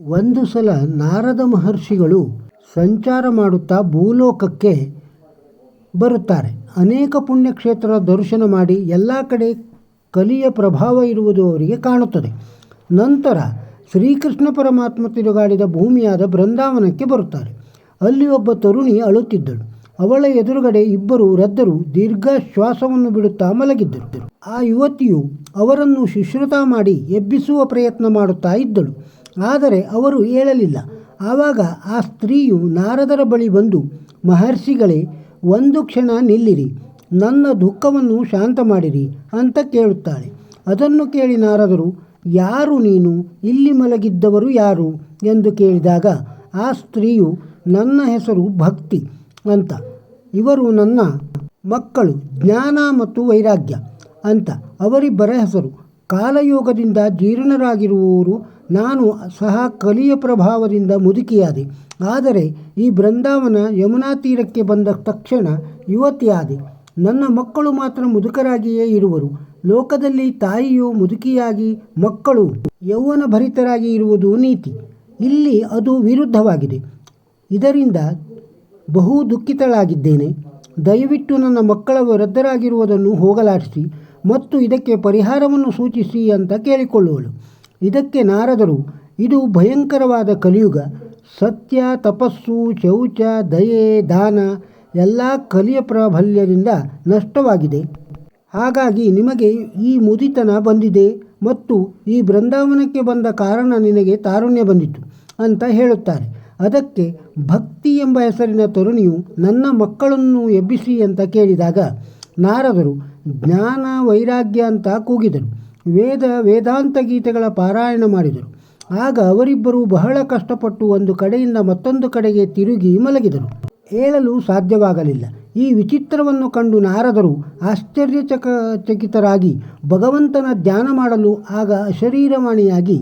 ಒಂದು ಸಲ ನಾರದ ಮಹರ್ಷಿಗಳು ಸಂಚಾರ ಮಾಡುತ್ತಾ ಭೂಲೋಕಕ್ಕೆ ಬರುತ್ತಾರೆ. ಅನೇಕ ಪುಣ್ಯಕ್ಷೇತ್ರ ದರ್ಶನ ಮಾಡಿ ಎಲ್ಲ ಕಡೆ ಕಲಿಯ ಪ್ರಭಾವ ಇರುವುದು ಅವರಿಗೆ ಕಾಣುತ್ತದೆ. ನಂತರ ಶ್ರೀಕೃಷ್ಣ ಪರಮಾತ್ಮ ತಿರುಗಾಡಿದ ಭೂಮಿಯಾದ ಬೃಂದಾವನಕ್ಕೆ ಬರುತ್ತಾರೆ. ಅಲ್ಲಿ ಒಬ್ಬ ತರುಣಿ ಅಳುತ್ತಿದ್ದಳು. ಅವಳ ಎದುರುಗಡೆ ಇಬ್ಬರು ವೃದ್ಧರು ದೀರ್ಘ ಶ್ವಾಸವನ್ನು ಬಿಡುತ್ತಾ ಮಲಗಿದ್ದರು. ಆ ಯುವತಿಯು ಅವರನ್ನು ಶುಶ್ರುತ ಮಾಡಿ ಎಬ್ಬಿಸುವ ಪ್ರಯತ್ನ ಮಾಡುತ್ತಾ ಇದ್ದಳು. ಆದರೆ ಅವರು ಏಳಲಿಲ್ಲ ಆವಾಗ ಆ ಸ್ತ್ರೀಯು ನಾರದರ ಬಳಿ ಬಂದು, ಮಹರ್ಷಿಗಳೇ, ಒಂದು ಕ್ಷಣ ನಿಲ್ಲಿರಿ. ನನ್ನ ದುಃಖವನ್ನು ಶಾಂತ ಮಾಡಿರಿ ಅಂತ ಕೇಳುತ್ತಾಳೆ. ಅದನ್ನು ಕೇಳಿ ನಾರದರು, ಯಾರು ನೀನು? ಇಲ್ಲಿ ಮಲಗಿದ್ದವರು ಯಾರು? ಎಂದು ಕೇಳಿದಾಗ, ಆ ಸ್ತ್ರೀಯು ನನ್ನ ಹೆಸರು ಭಕ್ತಿ ಅಂತ. ಇವರು ನನ್ನ ಮಕ್ಕಳು, ಜ್ಞಾನ ಮತ್ತು ವೈರಾಗ್ಯ ಅಂತ ಅವರಿಬ್ಬರ ಹೆಸರು. ಕಾಲಯೋಗದಿಂದ ಜೀರ್ಣರಾಗಿರುವವರು ನಾನು ಸಹ ಕಲಿಯ ಪ್ರಭಾವದಿಂದ ಮುದುಕಿಯಾದೆ. ಆದರೆ ಈ ಬೃಂದಾವನ ಯಮುನಾ ತೀರಕ್ಕೆ ಬಂದ ತಕ್ಷಣ ಯುವತಿಯಾದೆ. ನನ್ನ ಮಕ್ಕಳು ಮಾತ್ರ ಮುದುಕರಾಗಿಯೇ ಇರುವರು. ಲೋಕದಲ್ಲಿ ತಾಯಿಯು ಮುದುಕಿಯಾಗಿ ಮಕ್ಕಳು ಯೌವನ ಭರಿತರಾಗಿ ಇರುವುದು ನೀತಿ. ಇಲ್ಲಿ ಅದು ವಿರುದ್ಧವಾಗಿದೆ. ಇದರಿಂದ ಬಹು ದುಃಖಿತಳಾಗಿದ್ದೇನೆ. ದಯವಿಟ್ಟು ನನ್ನ ಮಕ್ಕಳ ವೃದ್ಧರಾಗಿರುವುದನ್ನು ಹೋಗಲಾಡಿಸಿ ಮತ್ತು ಇದಕ್ಕೆ ಪರಿಹಾರವನ್ನು ಸೂಚಿಸಿ ಅಂತ ಕೇಳಿಕೊಳ್ಳುವಳು. ಇದಕ್ಕೆ ನಾರದರು, ಇದು ಭಯಂಕರವಾದ ಕಲಿಯುಗ. ಸತ್ಯ, ತಪಸ್ಸು, ಶೌಚ, ದಯೆ, ದಾನ ಎಲ್ಲ ಕಲಿಯ ಪ್ರಾಬಲ್ಯದಿಂದ ನಷ್ಟವಾಗಿದೆ. ಹಾಗಾಗಿ ನಿಮಗೆ ಈ ಮುದಿತನ ಬಂದಿದೆ ಮತ್ತು ಈ ಬೃಂದಾವನಕ್ಕೆ ಬಂದ ಕಾರಣ ನಿನಗೆ ತಾರುಣ್ಯ ಬಂದಿತು ಅಂತ ಹೇಳುತ್ತಾರೆ. ಅದಕ್ಕೆ ಭಕ್ತಿ ಎಂಬ ಹೆಸರಿನ ತರುಣಿಯು ನನ್ನ ಮಕ್ಕಳನ್ನು ಎಬ್ಬಿಸಿ ಅಂತ ಕೇಳಿದಾಗ ನಾರದರು, ಜ್ಞಾನ ವೈರಾಗ್ಯ ಅಂತ ಕೂಗಿದರು. ವೇದ, ವೇದಾಂತ ಗೀತೆಗಳ ಪಾರಾಯಣ ಮಾಡಿದರು. ಆಗ ಅವರಿಬ್ಬರು ಬಹಳ ಕಷ್ಟಪಟ್ಟು ಒಂದು ಕಡೆಯಿಂದ ಮತ್ತೊಂದು ಕಡೆಗೆ ತಿರುಗಿ ಮಲಗಿದರು. ಹೇಳಲು ಸಾಧ್ಯವಾಗಲಿಲ್ಲ. ಈ ವಿಚಿತ್ರವನ್ನು ಕಂಡು ನಾರದರು ಆಶ್ಚರ್ಯಚಕ ಚಕಿತರಾಗಿ ಭಗವಂತನ ಧ್ಯಾನ ಮಾಡಲು ಆಗ ಅಶರೀರವಾಣಿಯಾಗಿ,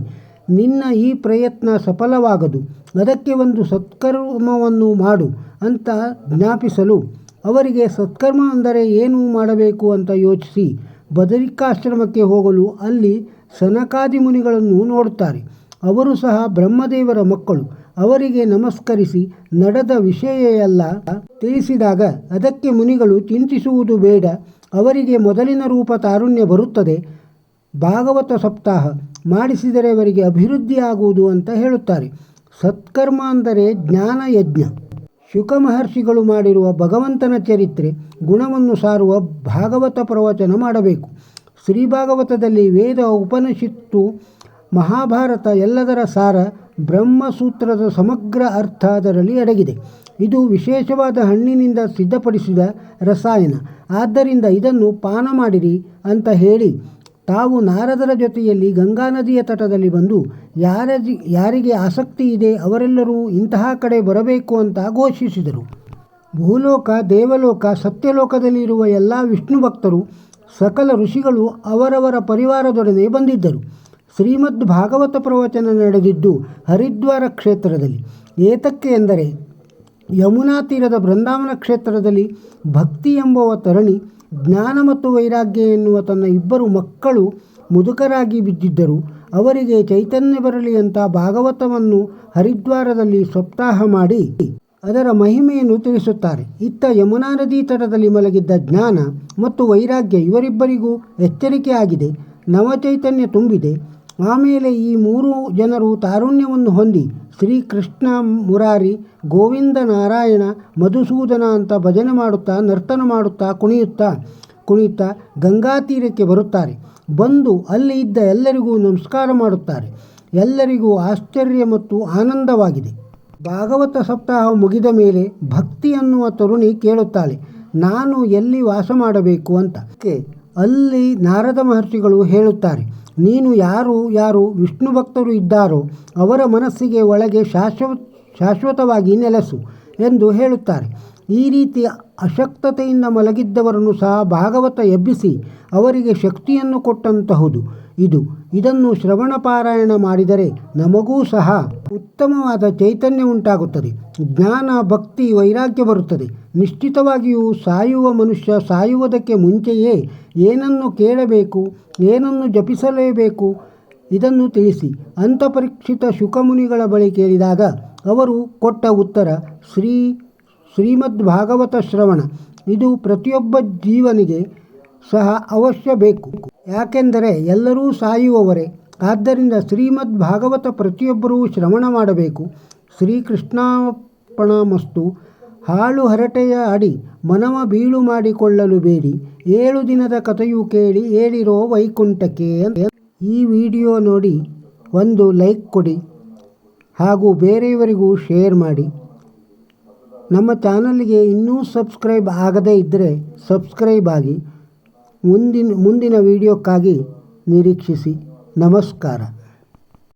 ನಿನ್ನ ಈ ಪ್ರಯತ್ನ ಸಫಲವಾಗದು, ಅದಕ್ಕೆ ಒಂದು ಸತ್ಕರ್ಮವನ್ನು ಮಾಡು ಅಂತ ಜ್ಞಾಪಿಸಲು, ಅವರಿಗೆ ಸತ್ಕರ್ಮ ಅಂದರೆ ಏನು ಮಾಡಬೇಕು ಅಂತ ಯೋಚಿಸಿ ಬದರಿಕಾಶ್ರಮಕ್ಕೆ ಹೋಗಲು ಅಲ್ಲಿ ಸನಕಾದಿ ಮುನಿಗಳನ್ನು ನೋಡುತ್ತಾರೆ. ಅವರು ಸಹ ಬ್ರಹ್ಮದೇವರ ಮಕ್ಕಳು. ಅವರಿಗೆ ನಮಸ್ಕರಿಸಿ ನಡೆದ ವಿಷಯ ಎಲ್ಲ ತಿಳಿಸಿದಾಗ ಅದಕ್ಕೆ ಮುನಿಗಳು ಚಿಂತಿಸುವುದು ಬೇಡ. ಅವರಿಗೆ ಮೊದಲಿನ ರೂಪ ತಾರುಣ್ಯ ಬರುತ್ತದೆ. ಭಾಗವತ ಸಪ್ತಾಹ ಮಾಡಿಸಿದರೆ ಅವರಿಗೆ ಅಭಿವೃದ್ಧಿಯಾಗುವುದು ಅಂತ ಹೇಳುತ್ತಾರೆ. ಸತ್ಕರ್ಮ ಅಂದರೆ ಜ್ಞಾನ ಯಜ್ಞ ಶುಕ ಮಹರ್ಷಿಗಳು ಮಾಡಿರುವ ಭಗವಂತನ ಚರಿತ್ರೆ, ಗುಣವನ್ನು ಸಾರುವ ಭಾಗವತ ಪ್ರವಚನ ಮಾಡಬೇಕು. ಶ್ರೀ ಭಾಗವತದಲ್ಲಿ ವೇದ, ಉಪನಿಷತ್ತು, ಮಹಾಭಾರತ ಎಲ್ಲದರ ಸಾರ ಬ್ರಹ್ಮಸೂತ್ರದ ಸಮಗ್ರ ಅರ್ಥ ಅದರಲ್ಲಿ ಅಡಗಿದೆ. ಇದು ವಿಶೇಷವಾದ ಹಣ್ಣಿನಿಂದ ಸಿದ್ಧಪಡಿಸಿದ ರಸಾಯನ. ಆದ್ದರಿಂದ ಇದನ್ನು ಪಾನ ಮಾಡಿರಿ ಅಂತ ಹೇಳಿ ತಾವು ನಾರದರ ಜೊತೆಯಲ್ಲಿ ಗಂಗಾ ನದಿಯ ತಟದಲ್ಲಿ ಬಂದು ಯಾರ ಯಾರಿಗೆ ಆಸಕ್ತಿ ಇದೆ ಅವರೆಲ್ಲರೂ ಇಂತಹ ಕಡೆ ಬರಬೇಕು ಅಂತ ಘೋಷಿಸಿದರು. ಭೂಲೋಕ, ದೇವಲೋಕ ಸತ್ಯಲೋಕದಲ್ಲಿರುವ ಎಲ್ಲ ವಿಷ್ಣು ಭಕ್ತರು, ಸಕಲ ಋಷಿಗಳು ಅವರವರ ಪರಿವಾರದೊಡನೆ ಬಂದಿದ್ದರು. ಶ್ರೀಮದ್ ಭಾಗವತ ಪ್ರವಚನ ನಡೆದಿದ್ದು ಹರಿದ್ವಾರ ಕ್ಷೇತ್ರದಲ್ಲಿ. ಏತಕ್ಕೆ ಎಂದರೆ ಯಮುನಾ ತೀರದ ಬೃಂದಾವನ ಕ್ಷೇತ್ರದಲ್ಲಿ ಭಕ್ತಿ ಎಂಬುವ ತರಣಿ ಜ್ಞಾನ ಮತ್ತು ವೈರಾಗ್ಯ ಎನ್ನುವ ತನ್ನ ಇಬ್ಬರು ಮಕ್ಕಳು ಮುದುಕರಾಗಿ ಬಿದ್ದಿದ್ದರು. ಅವರಿಗೆ ಚೈತನ್ಯ ಬರಲಿ ಅಂತ ಭಾಗವತವನ್ನು ಹರಿದ್ವಾರದಲ್ಲಿ ಸಪ್ತಾಹ ಮಾಡಿ ಅದರ ಮಹಿಮೆಯನ್ನು ತಿಳಿಸುತ್ತಾರೆ. ಇತ್ತ ಯಮುನಾ ನದಿ ತಟದಲ್ಲಿ ಮಲಗಿದ್ದ ಜ್ಞಾನ ಮತ್ತು ವೈರಾಗ್ಯ ಇವರಿಬ್ಬರಿಗೂ ಎಚ್ಚರಿಕೆಯಾಗಿದೆ. ನವಚೈತನ್ಯ ತುಂಬಿದೆ. ಆಮೇಲೆ ಈ ಮೂರು ಜನರು ತಾರುಣ್ಯವನ್ನು ಹೊಂದಿ ಶ್ರೀಕೃಷ್ಣ ಮುರಾರಿ, ಗೋವಿಂದ ನಾರಾಯಣ, ಮಧುಸೂದನ ಅಂತ ಭಜನೆ ಮಾಡುತ್ತಾ, ನರ್ತನ ಮಾಡುತ್ತಾ ಕುಣಿಯುತ್ತಾ ಕುಣಿಯುತ್ತಾ ಗಂಗಾ ತೀರಕ್ಕೆ ಬರುತ್ತಾರೆ. ಬಂದು ಅಲ್ಲಿ ಇದ್ದ ಎಲ್ಲರಿಗೂ ನಮಸ್ಕಾರ ಮಾಡುತ್ತಾರೆ. ಎಲ್ಲರಿಗೂ ಆಶ್ಚರ್ಯ ಮತ್ತು ಆನಂದವಾಗಿದೆ. ಭಾಗವತ ಸಪ್ತಾಹ ಮುಗಿದ ಮೇಲೆ ಭಕ್ತಿ ಅನ್ನುವ ತರುಣಿ ಕೇಳುತ್ತಾಳೆ, ನಾನು ಎಲ್ಲಿ ವಾಸ ಮಾಡಬೇಕು? ಅಂತ. ಅಲ್ಲಿ ನಾರದ ಮಹರ್ಷಿಗಳು ಹೇಳುತ್ತಾರೆ ನೀನು ಯಾರು ಯಾರು ವಿಷ್ಣು ಭಕ್ತರು ಇದ್ದಾರೋ ಅವರ ಮನಸ್ಸಿಗೆ ಒಳಗೆ ಶಾಶ್ವ ಶಾಶ್ವತವಾಗಿ ನೆಲೆಸು ಎಂದು ಹೇಳುತ್ತಾರೆ. ಈ ರೀತಿ ಅಶಕ್ತತೆಯಿಂದ ಮಲಗಿದ್ದವರನ್ನು ಸಹ ಭಾಗವತ ಎಬ್ಬಿಸಿ ಅವರಿಗೆ ಶಕ್ತಿಯನ್ನು ಕೊಟ್ಟಂತಹುದು. ಇದು, ಇದನ್ನು ಶ್ರವಣ ಪಾರಾಯಣ ಮಾಡಿದರೆ ನಮಗೂ ಸಹ ಉತ್ತಮವಾದ ಚೈತನ್ಯ ಉಂಟಾಗುತ್ತದೆ. ಜ್ಞಾನ, ಭಕ್ತಿ, ವೈರಾಗ್ಯ ಬರುತ್ತದೆ. ನಿಶ್ಚಿತವಾಗಿಯೂ ಸಾಯುವ ಮನುಷ್ಯ ಸಾಯುವುದಕ್ಕೆ ಮುಂಚೆಯೇ ಏನನ್ನು ಕೇಳಬೇಕು, ಏನನ್ನು ಜಪಿಸಲೇಬೇಕು ಇದನ್ನು ತಿಳಿಸಿ. ಅಂತಪರೀಕ್ಷಿತ ಶುಕಮುನಿಗಳ ಬಳಿ ಕೇಳಿದಾಗ ಅವರು ಕೊಟ್ಟ ಉತ್ತರ, ಶ್ರೀ ಶ್ರೀಮದ್ ಭಾಗವತ ಶ್ರವಣ ಇದು ಪ್ರತಿಯೊಬ್ಬ ಜೀವನಿಗೆ ಸಹ ಅವಶ್ಯ ಬೇಕು. ಯಾಕೆಂದರೆ ಎಲ್ಲರೂ ಸಾಯುವವರೇ. ಆದ್ದರಿಂದ ಶ್ರೀಮದ್ ಭಾಗವತ ಪ್ರತಿಯೊಬ್ಬರೂ ಶ್ರವಣ ಮಾಡಬೇಕು. ಶ್ರೀಕೃಷ್ಣಾರ್ಪಣಮಸ್ತು. ಹಾಳು ಹರಟೆಯ ಅಡಿ ಮನವ ಬೀಳು ಮಾಡಿಕೊಳ್ಳಲು ಬೇಡಿ. ಏಳು ದಿನದ ಕಥೆಯು ಕೇಳಿ ಏಳಿರೋ ವೈಕುಂಠಕ್ಕೆ ಅಂತ ಈ ವಿಡಿಯೋ ನೋಡಿ ಒಂದು ಲೈಕ್ ಕೊಡಿ ಹಾಗೂ ಬೇರೆಯವರಿಗೂ ಶೇರ್ ಮಾಡಿ. ನಮ್ಮ ಚಾನಲ್ಗೆ ಇನ್ನೂ ಸಬ್ಸ್ಕ್ರೈಬ್ ಆಗದೇ ಇದ್ದರೆ ಸಬ್ಸ್ಕ್ರೈಬ್ ಆಗಿ ಮುಂದಿನ ಮುಂದಿನ ವೀಡಿಯೋಕ್ಕಾಗಿ ನಿರೀಕ್ಷಿಸಿ. ನಮಸ್ಕಾರ.